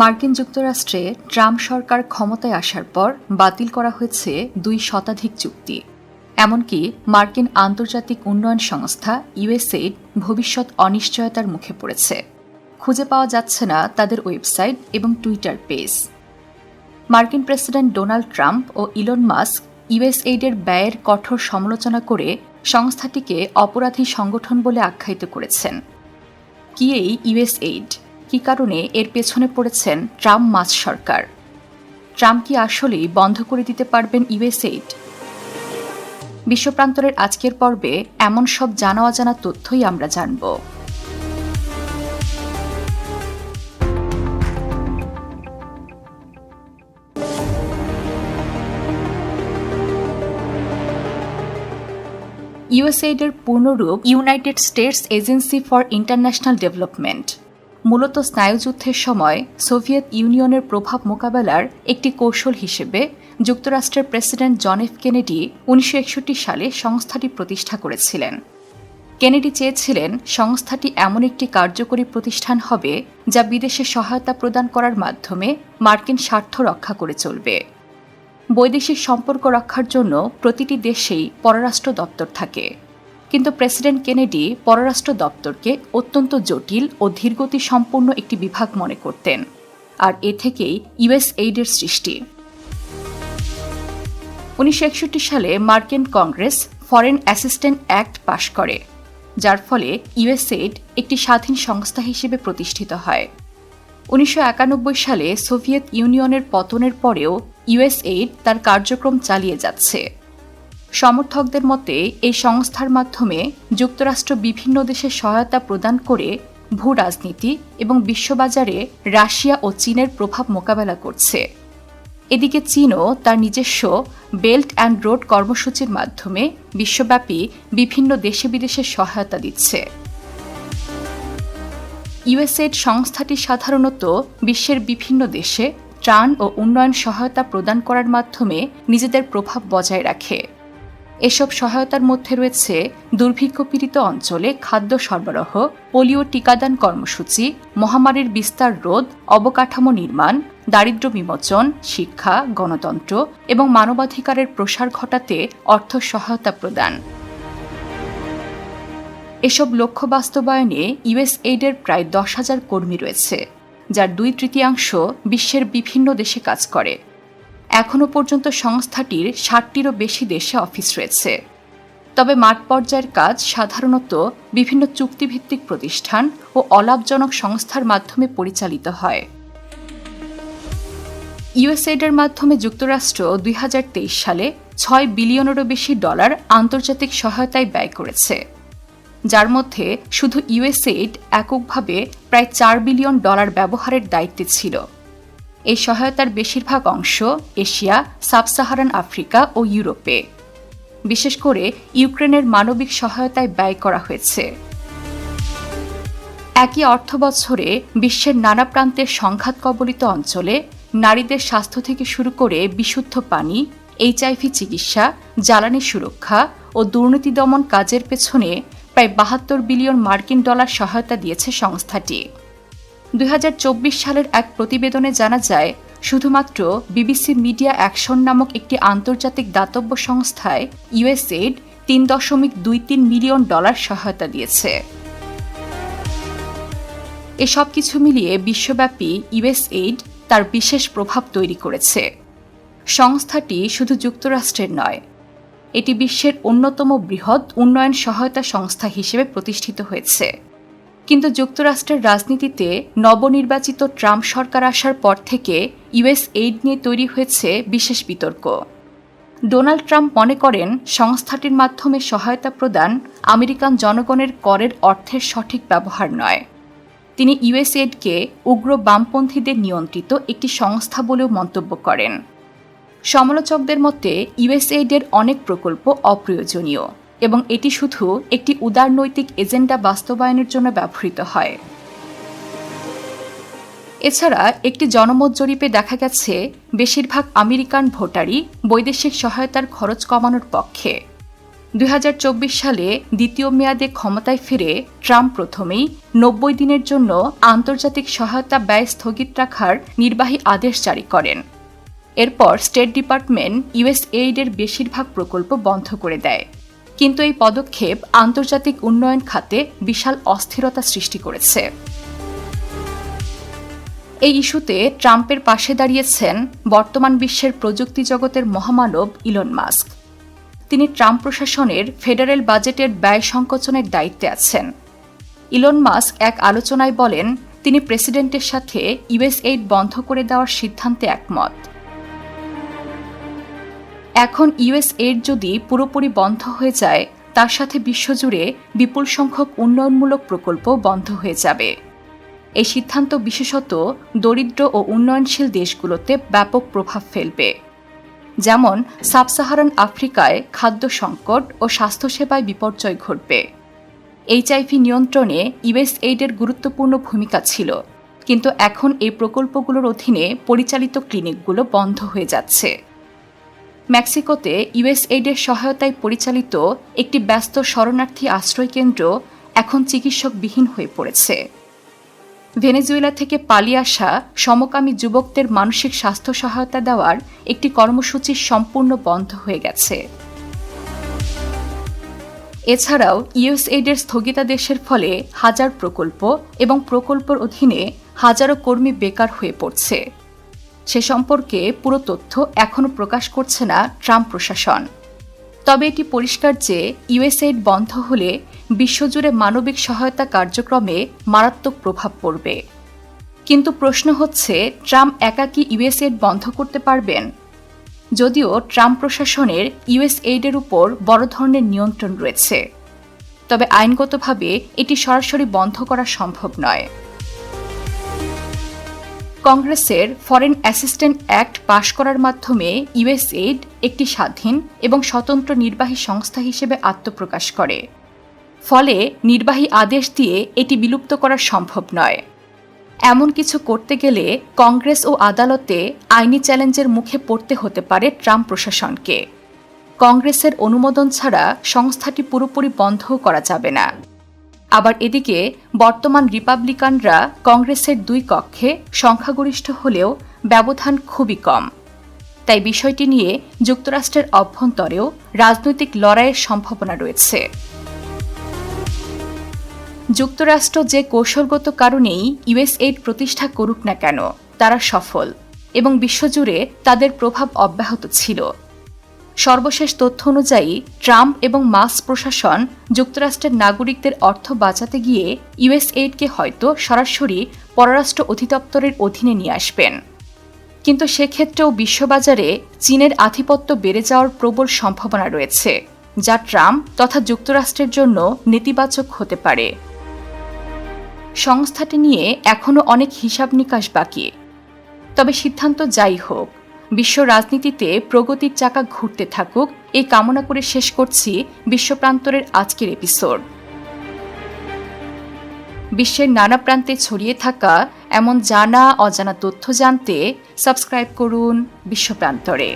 মার্কিন যুক্তরাষ্ট্রে ট্রাম্প সরকার ক্ষমতায় আসার পর বাতিল করা হয়েছে দুই শতাধিক চুক্তি। এমনকি মার্কিন আন্তর্জাতিক উন্নয়ন সংস্থা ইউএসএইড ভবিষ্যৎ অনিশ্চয়তার মুখে পড়েছে। খুঁজে পাওয়া যাচ্ছে না তাদের ওয়েবসাইট এবং টুইটার পেজ। মার্কিন প্রেসিডেন্ট ডোনাল্ড ট্রাম্প ও ইলন মাস্ক ইউএসএইডের ব্যয়ের কঠোর সমালোচনা করে সংস্থাটিকে অপরাধী সংগঠন বলে আখ্যায়িত করেছেন। কি এই ইউএসএইড? কি কারণে এর পেছনে পড়েছেন ট্রাম্প মাস সরকার? ট্রাম্প কি আসলেই বন্ধ করে দিতে পারবেন ইউএসএইড বিশ্বপ্রান্তরের আজকের পর্বে এমন সব জানা অজানা তথ্যই আমরা জানব। ইউএসএইডের পূর্ণরূপ United States agency for international development. মূলত স্নায়ুযুদ্ধের সময় সোভিয়েত ইউনিয়নের প্রভাব মোকাবেলার একটি কৌশল হিসেবে যুক্তরাষ্ট্রের প্রেসিডেন্ট জন এফ কেনেডি উনিশশো একষট্টি সালে সংস্থাটি প্রতিষ্ঠা করেছিলেন। কেনেডি চেয়েছিলেন সংস্থাটি এমন একটি কার্যকরী প্রতিষ্ঠান হবে যা বিদেশে সহায়তা প্রদান করার মাধ্যমে মার্কিন স্বার্থ রক্ষা করে চলবে। বৈদেশিক সম্পর্ক রক্ষার জন্য প্রতিটি দেশেই পররাষ্ট্র দপ্তর থাকে। কিন্তু প্রেসিডেন্ট কেনেডি পররাষ্ট্র দপ্তরকে অত্যন্ত জটিল ও ধীরগতি সম্পন্ন একটি বিভাগ মনে করতেন। আর এ থেকেই ইউএস এইডের সৃষ্টি। উনিশশো একষট্টি সালে মার্কিন কংগ্রেস ফরেন অ্যাসিস্ট্যান্ট অ্যাক্ট পাশ করে, যার ফলে ইউএসএইড একটি স্বাধীন সংস্থা হিসেবে প্রতিষ্ঠিত হয়। উনিশশো একানব্বই সালে সোভিয়েত ইউনিয়নের পতনের পরেও ইউএসএইড তার কার্যক্রম চালিয়ে যাচ্ছে। সমর্থকদের মতে, এই সংস্থার মাধ্যমে যুক্তরাষ্ট্র বিভিন্ন দেশে সহায়তা প্রদান করে ভূ রাজনীতি এবং বিশ্ববাজারে রাশিয়া ও চীনের প্রভাব মোকাবেলা করছে। এদিকে চীনও তার নিজস্ব বেল্ট অ্যান্ড রোড কর্মসূচির মাধ্যমে বিশ্বব্যাপী বিভিন্ন দেশে বিদেশে সহায়তা দিচ্ছে। ইউএসএড সংস্থাটি সাধারণত বিশ্বের বিভিন্ন দেশে ত্রাণ ও উন্নয়ন সহায়তা প্রদান করার মাধ্যমে নিজেদের প্রভাব বজায় রাখে। এসব সহায়তার মধ্যে রয়েছে দুর্ভিক্ষপীড়িত অঞ্চলে খাদ্য সরবরাহ, পোলিও টিকাদান কর্মসূচি, মহামারীর বিস্তার রোধ, অবকাঠামো নির্মাণ দারিদ্র বিমোচন, শিক্ষা, গণতন্ত্র এবং মানবাধিকারের প্রসার ঘটাতে অর্থ সহায়তা প্রদান। এসব লক্ষ্য বাস্তবায়নে ইউএসএইডের প্রায় দশ হাজার কর্মী রয়েছে, যার দুই তৃতীয়াংশ বিশ্বের বিভিন্ন দেশে কাজ করে। এখনও পর্যন্ত সংস্থাটির ষাটটিরও বেশি দেশে অফিস রয়েছে। তবে মাঠ পর্যায়ের কাজ সাধারণত বিভিন্ন চুক্তিভিত্তিক প্রতিষ্ঠান ও অলাভজনক সংস্থার মাধ্যমে পরিচালিত হয়। ইউএসএডের মাধ্যমে যুক্তরাষ্ট্র দুই হাজার তেইশ সালে ছয় বিলিয়নেরও বেশি ডলার আন্তর্জাতিক সহায়তায় ব্যয় করেছে। যার মধ্যে শুধু ইউএসএইড এককভাবে প্রায় চার বিলিয়ন ডলার ব্যবহারের দায়িত্বে ছিল। এই সহায়তার বেশিরভাগ অংশ এশিয়া সাব সাহারান আফ্রিকা ও ইউরোপে। বিশেষ করে ইউক্রেনের মানবিক সহায়তায় ব্যয় করা হয়েছে। একই অর্থ বছরে বিশ্বের নানা প্রান্তের সংঘাত কবলিত অঞ্চলে নারীদের স্বাস্থ্য থেকে শুরু করে বিশুদ্ধ পানি এইচআইভি চিকিৎসা, জ্বালানি সুরক্ষা ও দুর্নীতি দমন কাজের পেছনে প্রায় বাহাত্তর বিলিয়ন মার্কিন ডলার সহায়তা দিয়েছে সংস্থাটি। দুই হাজার চব্বিশ সালের এক প্রতিবেদনে জানা যায়, শুধুমাত্র বিবিসি মিডিয়া অ্যাকশন নামক একটি আন্তর্জাতিক দাতব্য সংস্থায় ইউএসএড তিন দশমিক দুই তিন মিলিয়ন ডলার সহায়তা দিয়েছে। এসব কিছু মিলিয়ে বিশ্বব্যাপী ইউএসএইড তার বিশেষ প্রভাব তৈরি করেছে। সংস্থাটি শুধু যুক্তরাষ্ট্রের নয়, এটি বিশ্বের অন্যতম বৃহৎ উন্নয়ন সহায়তা সংস্থা হিসেবে প্রতিষ্ঠিত হয়েছে। কিন্তু যুক্তরাষ্ট্রের রাজনীতিতে নবনির্বাচিত ট্রাম্প সরকার আসার পর থেকে ইউএস এইড নিয়ে তৈরি হয়েছে বিশেষ বিতর্ক। ডোনাল্ড ট্রাম্প মনে করেন সংস্থাটির মাধ্যমে সহায়তা প্রদান আমেরিকান জনগণের করের অর্থের সঠিক ব্যবহার নয়। তিনি ইউএসএডকে উগ্র বামপন্থীদের নিয়ন্ত্রিত একটি সংস্থা বলেও মন্তব্য করেন। সমালোচকদের মতে ইউএসএইডের অনেক প্রকল্প অপ্রয়োজনীয়। এবং এটি শুধু একটি উদারনৈতিক এজেন্ডা বাস্তবায়নের জন্য ব্যবহৃত হয়। এছাড়া একটি জনমত জরিপে দেখা গেছে, বেশিরভাগ আমেরিকান ভোটারই বৈদেশিক সহায়তার খরচ কমানোর পক্ষে। দুই হাজার চব্বিশ সালে দ্বিতীয় মেয়াদে ক্ষমতায় ফিরে ট্রাম্প প্রথমেই নব্বই দিনের জন্য আন্তর্জাতিক সহায়তা ব্যয় স্থগিত রাখার নির্বাহী আদেশ জারি করেন। এরপর স্টেট ডিপার্টমেন্ট ইউএস এইডের বেশিরভাগ প্রকল্প বন্ধ করে দেয়। কিন্তু এই পদক্ষেপ আন্তর্জাতিক উন্নয়ন খাতে বিশাল অস্থিরতা সৃষ্টি করেছে। এই ইস্যুতে ট্রাম্পের পাশে দাঁড়িয়েছেন বর্তমান বিশ্বের প্রযুক্তি জগতের মহামানব ইলন মাস্ক। তিনি ট্রাম্প প্রশাসনের ফেডারেল বাজেটের ব্যয় সংকোচনের দায়িত্বে আছেন। ইলন মাস্ক এক আলোচনায় বলেন, তিনি প্রেসিডেন্টের সাথে ইউএস এইড বন্ধ করে দেওয়ার সিদ্ধান্তে একমত। এখন ইউএস এইড যদি পুরোপুরি বন্ধ হয়ে যায়, তার সাথে বিশ্বজুড়ে বিপুল সংখ্যক উন্নয়নমূলক প্রকল্প বন্ধ হয়ে যাবে। এই সিদ্ধান্ত বিশেষত দরিদ্র ও উন্নয়নশীল দেশগুলোতে ব্যাপক প্রভাব ফেলবে। যেমন, সাবসাহারান আফ্রিকায় খাদ্য সংকট ও স্বাস্থ্যসেবায় বিপর্যয় ঘটবে। এইচআইভি নিয়ন্ত্রণে ইউএস এইডের গুরুত্বপূর্ণ ভূমিকা ছিল, কিন্তু এখন এই প্রকল্পগুলোর অধীনে পরিচালিত ক্লিনিকগুলো বন্ধ হয়ে যাচ্ছে। মেক্সিকোতে ইউএস এইডের সহায়তায় পরিচালিত একটি ব্যস্ত শরণার্থী আশ্রয়কেন্দ্র এখন চিকিৎসকবিহীন হয়ে পড়েছে। ভেনেজুয়েলা থেকে পালিয়ে আসা সমকামী যুবকদের মানসিক স্বাস্থ্য সহায়তা দেওয়ার একটি কর্মসূচি সম্পূর্ণ বন্ধ হয়ে গেছে। এছাড়াও ইউএসএইডের স্থগিতাদেশের ফলে হাজার প্রকল্প এবং প্রকল্পের অধীনে হাজারো কর্মী বেকার হয়ে পড়ছে। সে সম্পর্কে পুরো তথ্য এখনও প্রকাশ করছে না ট্রাম্প প্রশাসন। তবে এটি পরিষ্কার যে ইউএসএড বন্ধ হলে বিশ্বজুড়ে মানবিক সহায়তা কার্যক্রমে মারাত্মক প্রভাব পড়বে। কিন্তু প্রশ্ন হচ্ছে, ট্রাম্প একা কি ইউএসএইড বন্ধ করতে পারবেন? যদিও ট্রাম্প প্রশাসনের ইউএস এইডের উপর বড় ধরনের নিয়ন্ত্রণ রয়েছে। তবে আইনগতভাবে এটি সরাসরি বন্ধ করা সম্ভব নয়। কংগ্রেসের ফরেন অ্যাসিস্ট্যান্ট অ্যাক্ট পাশ করার মাধ্যমে ইউএসএইড একটি স্বাধীন এবং স্বতন্ত্র নির্বাহী সংস্থা হিসেবে আত্মপ্রকাশ করে। ফলে নির্বাহী আদেশ দিয়ে এটি বিলুপ্ত করা সম্ভব নয়। এমন কিছু করতে গেলে কংগ্রেস ও আদালতে আইনি চ্যালেঞ্জের মুখে পড়তে হতে পারে ট্রাম্প প্রশাসনকে। কংগ্রেসের অনুমোদন ছাড়া সংস্থাটি পুরোপুরি বন্ধও করা যাবে না। আবার এদিকে বর্তমান রিপাবলিকানরা কংগ্রেসের দুই কক্ষে সংখ্যাগরিষ্ঠ হলেও ব্যবধান খুবই কম। তাই বিষয়টি নিয়ে যুক্তরাষ্ট্রের অভ্যন্তরেও রাজনৈতিক লড়াইয়ের সম্ভাবনা রয়েছে। যুক্তরাষ্ট্র যে কৌশলগত কারণেই ইউএসএইড প্রতিষ্ঠা করুক না কেন, তারা সফল এবং বিশ্বজুড়ে তাদের প্রভাব অব্যাহত ছিল। সর্বশেষ তথ্য অনুযায়ী, ট্রাম্প এবং মাস প্রশাসন যুক্তরাষ্ট্রের নাগরিকদের অর্থ বাঁচাতে গিয়ে ইউএসএইডকে হয়তো সরাসরি পররাষ্ট্র অধিদপ্তরের অধীনে নিয়ে আসবেন। কিন্তু সেক্ষেত্রেও বিশ্ববাজারে চীনের আধিপত্য বেড়ে যাওয়ার প্রবল সম্ভাবনা রয়েছে, যা ট্রাম্প তথা যুক্তরাষ্ট্রের জন্য নেতিবাচক হতে পারে। সংস্থাটি নিয়ে এখনও অনেক হিসাব নিকাশ বাকি। তবে সিদ্ধান্ত যাই হোক বিশ্ব রাজনীতিতে প্রগতির চাকা ঘুরতে থাকুক, এই কামনা করে শেষ করছি বিশ্বপ্রান্তরের আজকের এপিসোড। বিশ্বের নানা প্রান্তে ছড়িয়ে থাকা এমন জানা, অজানা তথ্য জানতে সাবস্ক্রাইব করুন বিশ্বপ্রান্তরে।